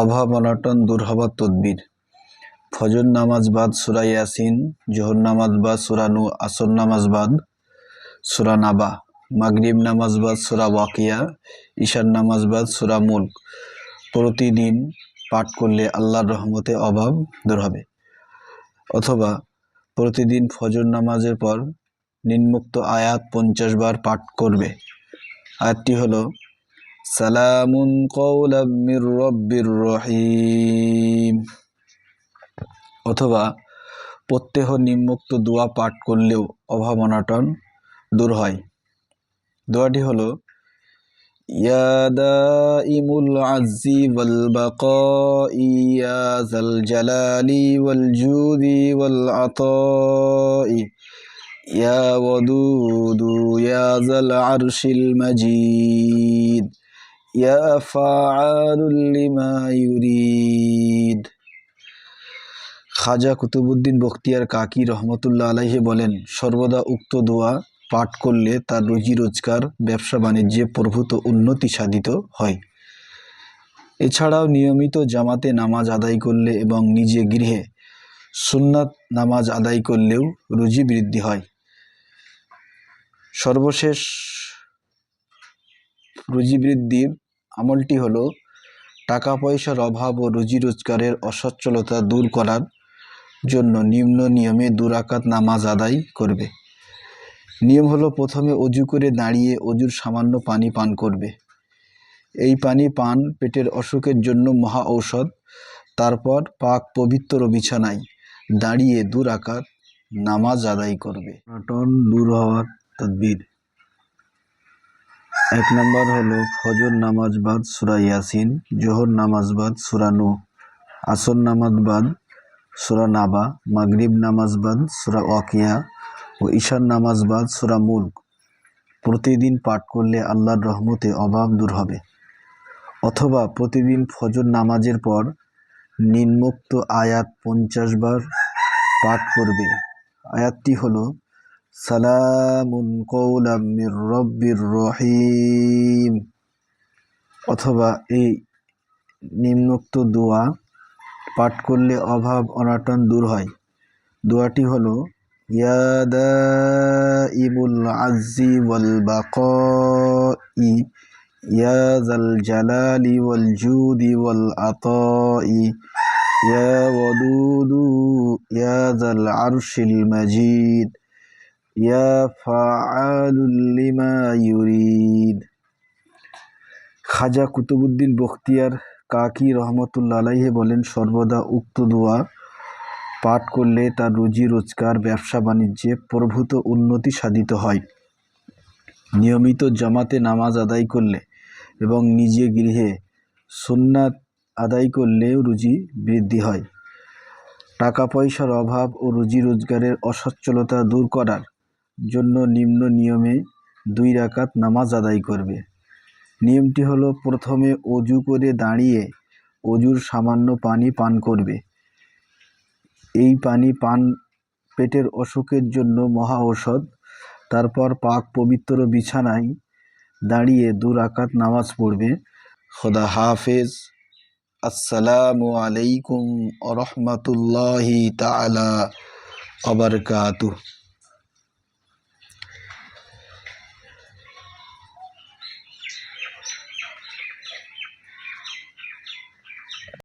অভাব অনটন দূর হবার তদ্বির। ফজর নামাজ বাদ সুরা ইয়াসিন, জোহর নামাজ বাদ সুরা নু, আসর নামাজ বাদ সুরা নাবা, মাগরিব নামাজ বাদ সুরা ওয়াকিয়া, ঈশার নামাজ বাদ সুরা মুল্ক। প্রতিদিন পাঠ করলে আল্লাহর রহমতে অভাব দূর হবে। অথবা প্রতিদিন ফজর নামাজের পর নিম্মুক্ত আয়াত পঞ্চাশ বার পাঠ করবে। আয়াতটি হলো সালামুন মির রহিম। অথবা প্রত্যেহ নিম্মুক্ত দোয়া পাঠ করলেও অভাব অনাটন দূর হয়। দোয়াটি হলো, ইয়া ইয়া জাল জালালি জুদি আরশিল মাজিদ। ইয়া ফাআলুল লিমা ইউরিদ খাজা কুতুবুদ্দিন বখতিয়ার কাকি রহমতুল্লাহ আলাইহে বলেন, সর্বদা উক্ত দোয়া পাঠ করলে তার রুজি রোজগার, ব্যবসা বাণিজ্যে প্রভূত উন্নতি সাধিত হয়। এছাড়াও নিয়মিত জামাতে নামাজ আদায় করলে এবং নিজে গৃহে সুন্নাত নামাজ আদায় করলেও রুজি বৃদ্ধি হয়। সর্বশেষ রুজি বৃদ্ধির আমলটি হলো টাকা পয়সার অভাব ও রুজি রোজগারের অসচ্ছলতা দূর করার জন্য নিম্ন নিয়মে দুরাকাত নামাজ আদায় করবে। নিয়ম হলো প্রথমে অজু করে দাঁড়িয়ে অজুর সামান্য পানি পান করবে। এই পানি পান পেটের অসুখের জন্য মহা ঔষধ। তারপর পাক পবিত্র বিছানায় দাঁড়িয়ে দুরাকাত নামাজ আদায় করবে। নটন দূর হওয়ার তদবির। এক নম্বর হলো ফজর নামাজ বাদ সুরা ইয়াসিন, জোহর নামাজ বাদ সুরা নু আসর নামাজ বাদ সুরা নাবা, মাগরিব নামাজ বাদ সুরা ওয়াকিয়া ও ঈশান নামাজ বাদ সুরা মুল্ক। প্রতিদিন পাঠ করলে আল্লাহর রহমতে অভাব দূর হবে। অথবা প্রতিদিন ফজর নামাজের পর নিম্মুক্ত আয়াত পঞ্চাশ বার পাঠ করবে। আয়াতটি হলো সালামুন কৌলাম মির রব্বির রহিম। অথবা এই নিম্নোক্ত দোয়া পাঠ করলে অভাব অনাটন দূর হয়। দোয়াটি হলো ইয়াদা ইবুল আজি ওয়াল বাকি ইয়াজাল জালালি ওয়াল জুদি ওয়াল আতাই ইয়া ওয়াদুদু ইয়াজাল আরশিল মাজিদ। খাজা কুতুবুদ্দিন বখতিয়ার কাকি রহমতুল্লা আলাইহে বলেন, সর্বদা উক্ত দোয়া পাঠ করলে তার রুজি, রোজগার, ব্যবসা, বাণিজ্যে প্রভূত উন্নতি সাধিত হয়। নিয়মিত জামাতে নামাজ আদায় করলে এবং নিজে গৃহে সুন্নাত আদায় করলেও রুজি বৃদ্ধি হয়। টাকা পয়সার অভাব ও রুজি রোজগারের অসচ্ছলতা দূর করার জন্য নিম্ন নিয়মে দুই রাকাত নামাজ আদায় করবে। নিয়মটি হলো, প্রথমে অজু করে দাঁড়িয়ে অজুর সামান্য পানি পান করবে। এই পানি পান পেটের অসুখের জন্য মহা ঔষধ। তারপর পাক পবিত্র বিছানায় দাঁড়িয়ে দু রাকাত নামাজ পড়বে। খোদা হাফেজ। আসসালামু আলাইকুম রহমতুল্লাহি তালা আবরকাতুহ